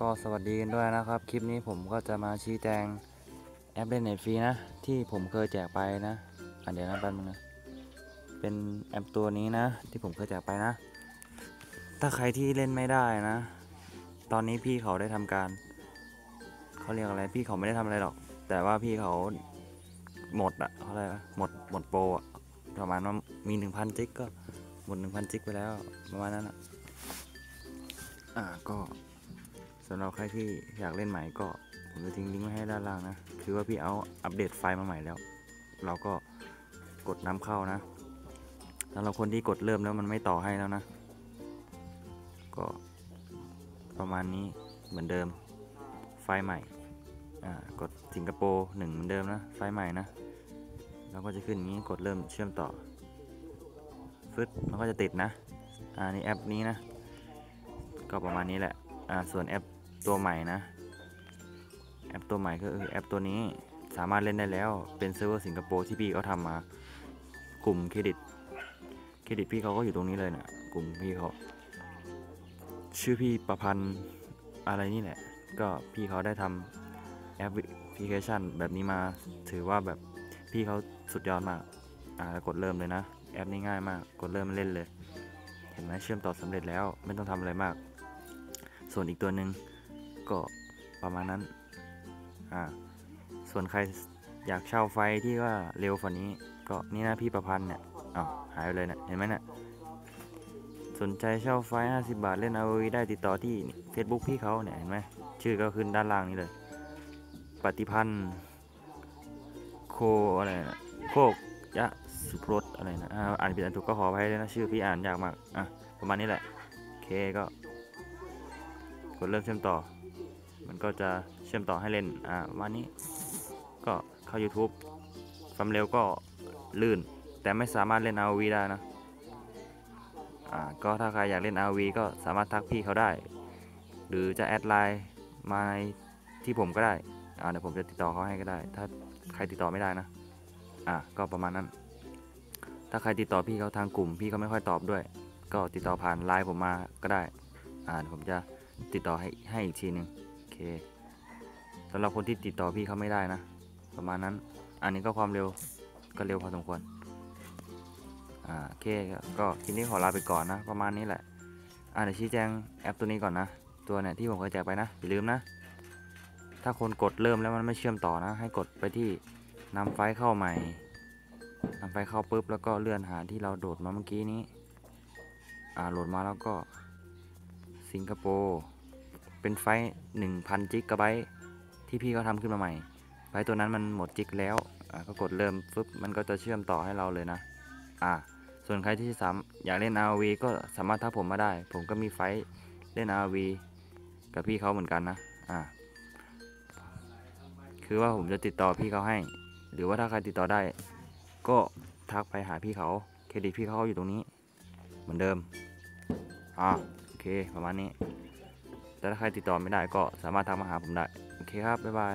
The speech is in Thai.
ก็สวัสดีกันด้วยนะครับ คลิปนี้ผมก็จะมาชี้แจงแอปเล่นเน็ตฟรีนะ ที่ผมเคยแจกไปนะอะเดี๋ยวนะแป๊บนึงนะเป็นแอปตัวนี้นะ ที่ผมเคยแจกไปนะ ถ้าใครที่เล่นไม่ได้นะ ตอนนี้พี่เขาได้ทำการเขาเรียกอะไรพี่เขาไม่ได้ทำอะไรหรอก แต่ว่าพี่เขาหมดอะเขาอะไรหมดหมดโปรอะประมาณว่ามีหนึ่งพันจิกก็หมดหนึ่งพันจิกไปแล้วประมาณนั้นอะอ่าก็ สำหรับใครที่อยากเล่นใหม่ก็ผมจะทิ้งลิงก์ไว้ให้ด้านล่างนะ คือว่าพี่เอาอัปเดตไฟล์มาใหม่แล้ว เราก็กดน้ำเข้านะสำหรับคนที่กดเริ่มแล้วมันไม่ต่อให้แล้วนะ ก็ประมาณนี้เหมือนเดิม ไฟล์ใหม่อ่ากดสิงคโปร์หนึ่งเหมือนเดิมนะ ไฟล์ใหม่นะแล้วก็จะขึ้นอย่างนี้กดเริ่มเชื่อมต่อฟึดมันก็จะติดนะ อ่านี่แอปนี้นะ ก็ประมาณนี้แหละ อ่าส่วนแอป ตัวใหม่นะแอปตัวใหม่ก็คือแอปตัวนี้สามารถเล่นได้แล้วเป็นเซิร์ฟเวอร์สิงคโปร์ที่พี่เขาทำมากลุ่มเครดิตเครดิตพี่เขาก็อยู่ตรงนี้เลยนะกลุ่มพี่เขาชื่อพี่ประพันธ์อะไรนี่แหละ ก็พี่เขาได้ทำแอปพลิเคชันแบบนี้มาถือว่าแบบพี่เขาสุดยอดมากอ่ากดเริ่มเลยนะ แอปนี้ง่ายมากกดเริ่มเล่นเลย เห็นไหมเชื่อมต่อสำเร็จแล้วไม่ต้องทำอะไรมาก ส่วนอีกตัวหนึ่ง ก็ประมาณนั้น อ่า ส่วนใครอยากเช่าไฟที่ว่าเร็วกว่านี้ก็นี่นะพี่ประพันธ์เนี่ยอ้าวหายไปเลยเนะี่ยเห็นไหมเนะี่ยสนใจเช่าไฟ 50 บาทเล่น ROV ได้ติดต่อที่ Facebook พี่เขาเนี่ยเห็นไหมชื่อก็ขึ้นด้านล่างนี้เลย ปฏิพันธ์โคอะไรนะโคกยะสุพรสอะไรนะอ่านผิดอ่านถูกก็ขออภัยด้วยนะชื่อพี่อ่านยากมากอะประมาณนี้แหละโอเคก็กดเริ่มเชื่อมต่อ ก็จะเชื่อมต่อให้เล่นอ่าวันนี้ก็เข้า YouTube ความเร็วก็ลื่น แต่ไม่สามารถเล่น ROV ได้นะอ่าก็ถ้าใครอยากเล่น ROV ก็สามารถทักพี่เขาได้ หรือจะแอดไลน์มาที่ผมก็ได้อ่าเดี๋ยวผมจะติดต่อเขาให้ก็ได้ ถ้าใครติดต่อไม่ได้นะอ่าก็ประมาณนั้น ถ้าใครติดต่อพี่เขาทางกลุ่ม พี่เขาไม่ค่อยตอบด้วย ก็ติดต่อผ่านไลน์ผมมาก็ได้อ่าเดี๋ยวผมจะติดต่อให้ให้อีกทีนึ่ง สำหรับคนที่ติดต่อพี่เขาไม่ได้นะ ประมาณนั้น อันนี้ก็ความเร็วก็เร็วพอสมควร อ่าโอเคก็คลิปนี้ขอลาไปก่อนนะ ประมาณนี้แหละ อ่าเดี๋ยวชี้แจงแอปตัวนี้ก่อนนะ ตัวเนี่ยที่ผมเคยแจกไปนะ อย่าลืมนะ ถ้าคนกดเริ่มแล้วมันไม่เชื่อมต่อนะ ให้กดไปที่นำไฟเข้าใหม่นำไฟเข้าปุ๊บแล้วก็เลื่อนหาที่เราโดดมาเมื่อกี้นี้ อ่าโหลดมาแล้วก็สิงคโปร์ เป็นไฟหนึ่งพันจิกะไบต์ที่พี่เขาทำขึ้นมาใหม่ ไฟล์ตัวนั้นมันหมดจิกแล้วอ่าก็กดเริ่มฟึบมันก็จะเชื่อมต่อให้เราเลยนะอ่าส่วนใครที่สามอยากเล่น RV ก็สามารถทักผมมาได้ ผมก็มีไฟล์เล่น RV กับพี่เขาเหมือนกันนะอ่าคือว่าผมจะติดต่อพี่เขาให้ หรือว่าถ้าใครติดต่อได้ ก็ทักไปหาพี่เขาเครดิตพี่เขาอยู่ตรงนี้ เหมือนเดิมอ่าโอเคประมาณนี้ แต่ถ้าใครติดต่อไม่ได้ก็สามารถทักมาหาผมได้ โอเคครับ บ๊ายบาย